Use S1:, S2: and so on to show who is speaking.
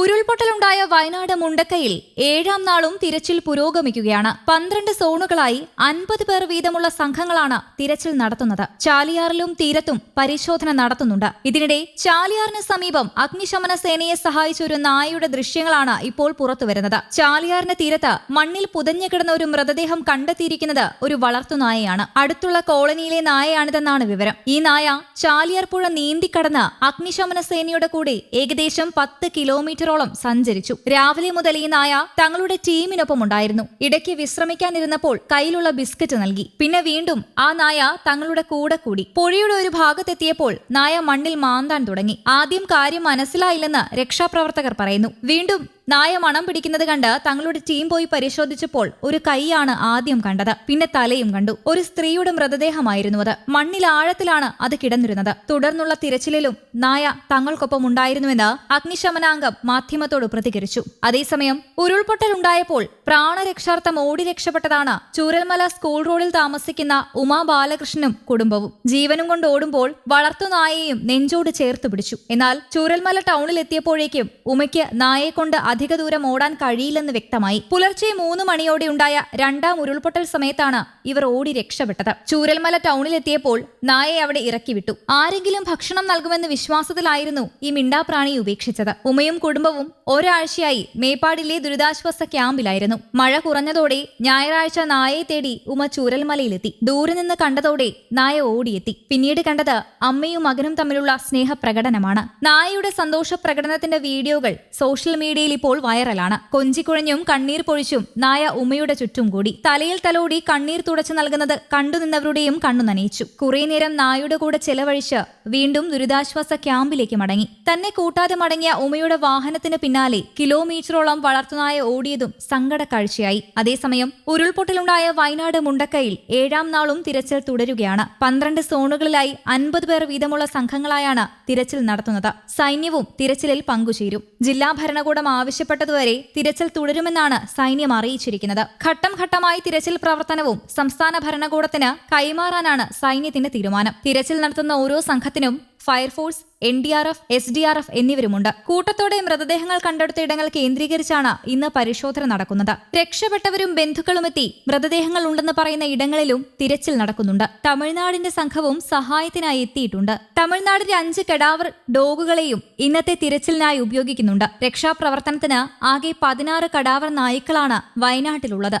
S1: ഉരുൾപൊട്ടലുണ്ടായ വയനാട് മുണ്ടക്കയിൽ ഏഴാം നാളും തിരച്ചിൽ പുരോഗമിക്കുകയാണ്. പന്ത്രണ്ട് സോണുകളായി അൻപത് പേർ വീതമുള്ള സംഘങ്ങളാണ് തിരച്ചിൽ നടത്തുന്നത്. ചാലിയാറിലും തീരത്തും പരിശോധന നടത്തുന്നുണ്ട്. ഇതിനിടെ ചാലിയാറിന് സമീപം അഗ്നിശമന സേനയെ സഹായിച്ച ഒരു നായയുടെ ദൃശ്യങ്ങളാണ് ഇപ്പോൾ പുറത്തുവരുന്നത് ചാലിയാറിന് തീരത്ത് മണ്ണിൽ പുതഞ്ഞു കിടന്ന ഒരു മൃതദേഹം കണ്ടെത്തിയിരിക്കുന്നത് ഒരു വളർത്തുനായയാണ് അടുത്തുള്ള കോളനിയിലെ നായയാണിതെന്നാണ് വിവരം. ഈ നായ ചാലിയാർ പുഴ നീന്തിക്കടന്ന് അഗ്നിശമന സേനയുടെ കൂടെ ഏകദേശം പത്ത് കിലോമീറ്ററോളം സഞ്ചരിച്ചു. രാവിലെ മുതൽ ഈ നായ തങ്ങളുടെ ടീമിനൊപ്പം ഉണ്ടായിരുന്നു. ഇടയ്ക്ക് വിശ്രമിക്കാനിരുന്നപ്പോൾ കയ്യിലുള്ള ബിസ്ക്കറ്റ് നൽകി. പിന്നെ വീണ്ടും ആ നായ തങ്ങളുടെ കൂടെ കൂടി. പുഴയുടെ ഒരു ഭാഗത്തെത്തിയപ്പോൾ നായ മണ്ണിൽ മാന്താൻ തുടങ്ങി. ആദ്യം കാര്യം മനസ്സിലായില്ലെന്ന് രക്ഷാപ്രവർത്തകർ പറയുന്നു. വീണ്ടും നായ മണം പിടിക്കുന്നത് കണ്ട് തങ്ങളുടെ ടീം പോയി പരിശോധിച്ചപ്പോൾ ഒരു കൈയാണ് ആദ്യം കണ്ടത്. പിന്നെ തലയും കണ്ടു. ഒരു സ്ത്രീയുടെ മൃതദേഹമായിരുന്നു അത്. മണ്ണിൽ ആഴത്തിലാണ് അത് കിടന്നിരുന്നത്. തുടർന്നുള്ള തിരച്ചിലിലും നായ തങ്ങൾക്കൊപ്പം ഉണ്ടായിരുന്നുവെന്ന് അഗ്നിശമനാംഗം മാധ്യമത്തോട് പ്രതികരിച്ചു. അതേസമയം ഉരുൾപൊട്ടലുണ്ടായപ്പോൾ പ്രാണരക്ഷാർത്ഥം ഓടി രക്ഷപ്പെട്ടതാണ് ചൂരൽമല സ്കൂൾ റോഡിൽ താമസിക്കുന്ന ഉമാ ബാലകൃഷ്ണനും കുടുംബവും. ജീവനും കൊണ്ട് ഓടുമ്പോൾ വളർത്തു വളർത്തുനായയെയും നെഞ്ചോട് ചേർത്ത് പിടിച്ചു. എന്നാൽ ചൂരൽമല ടൗണിൽ എത്തിയപ്പോഴേക്കും ഉമയ്ക്ക് നായയെ കൊണ്ട് അധിക ദൂരം ഓടാൻ കഴിയില്ലെന്ന് വ്യക്തമായി. പുലർച്ചെ മൂന്ന് മണിയോടെ ഉണ്ടായ രണ്ടാം ഉരുൾപൊട്ടൽ സമയത്താണ് ഇവർ ഓടി രക്ഷപ്പെട്ടത്. ചൂരൽമല ടൗണിലെത്തിയപ്പോൾ നായയെ അവിടെ ഇറക്കി വിട്ടു ആരെങ്കിലും ഭക്ഷണം നൽകുമെന്ന് വിശ്വാസത്തിലായിരുന്നു ഈ മിണ്ടാപ്രാണി ഉപേക്ഷിച്ചത്. ഉമയും കുടുംബവും ഒരാഴ്ചയായി മേപ്പാടിലെ ദുരിതാശ്വാസ ക്യാമ്പിലായിരുന്നു. മഴ കുറഞ്ഞതോടെ ഞായറാഴ്ച നായയെ തേടി ഉമ ചൂരൽമലയിലെത്തി. ദൂരെ നിന്ന് കണ്ടതോടെ നായ ഓടിയെത്തി. പിന്നീട് കണ്ടത് അമ്മയും മകനും തമ്മിലുള്ള സ്നേഹപ്രകടനമാണ്. നായയുടെ സന്തോഷ പ്രകടനത്തിന്റെ വീഡിയോകൾ സോഷ്യൽ മീഡിയയിൽ ഇപ്പോൾ വൈറലാണ് കൊഞ്ചിക്കുഴഞ്ഞും കണ്ണീർ പൊഴിച്ചും നായ ഉമ്മയുടെ ചുറ്റും കൂടി. തലയിൽ തലോടി കണ്ണീർ തുടച്ചു നൽകുന്നത് കണ്ടുനിന്നവരുടെയും കണ്ണു നനയിച്ചു. കുറെ നേരം നായയുടെ കൂടെ ചെലവഴിച്ച് വീണ്ടും ദുരിതാശ്വാസ ക്യാമ്പിലേക്ക് മടങ്ങി. തന്നെ കൂട്ടാതെ മടങ്ങിയ ഉമ്മയുടെ വാഹനത്തിന് പിന്നാലെ കിലോമീറ്ററോളം വളർത്തുനായ ഓടിയതും സങ്കട കാഴ്ചയായി അതേസമയം ഉരുൾപൊട്ടലുണ്ടായ വയനാട് മുണ്ടക്കയിൽ ഏഴാം നാളും തിരച്ചിൽ തുടരുകയാണ്. പന്ത്രണ്ട് സോണുകളിലായി അൻപത് പേർ വീതമുള്ള സംഘങ്ങളായാണ് തിരച്ചിൽ നടത്തുന്നത്. സൈന്യവും തിരച്ചിലിൽ പങ്കുചേരും. ജില്ലാ ഭരണകൂടം ആവശ്യപ്പെട്ടതുവരെ തിരച്ചിൽ തുടരുമെന്നാണ് സൈന്യം അറിയിച്ചിരിക്കുന്നത്. ഘട്ടം ഘട്ടമായി തിരച്ചിൽ പ്രവർത്തനവും സംസ്ഥാന ഭരണകൂടത്തിന് കൈമാറാനാണ് സൈന്യത്തിന്റെ തീരുമാനം. തിരച്ചിൽ നടത്തുന്ന ഓരോ സംഘത്തിനും fire force N D R F S D R F എന്നിവരുമുണ്ട്. കൂട്ടത്തോടെ മൃതദേഹങ്ങൾ കണ്ടെടുത്ത ഇടങ്ങൾ കേന്ദ്രീകരിച്ചാണ് ഇന്ന് പരിശോധന നടക്കുന്നത്. രക്ഷപ്പെട്ടവരും ബന്ധുക്കളുമെത്തി മൃതദേഹങ്ങൾ ഉണ്ടെന്ന് പറയുന്ന ഇടങ്ങളിലും തിരച്ചിൽ നടക്കുന്നുണ്ട്. തമിഴ്നാടിന്റെ സംഘവും സഹായത്തിനായി എത്തിയിട്ടുണ്ട്. തമിഴ്നാടിന്റെ അഞ്ച് കെടാവർ ഡോഗുകളെയും ഇന്നത്തെ തിരച്ചിലിനായി ഉപയോഗിക്കുന്നുണ്ട്. രക്ഷാപ്രവർത്തനത്തിന് ആകെ പതിനാറ് കടാവർ നായ്ക്കളാണ് വയനാട്ടിലുള്ളത്.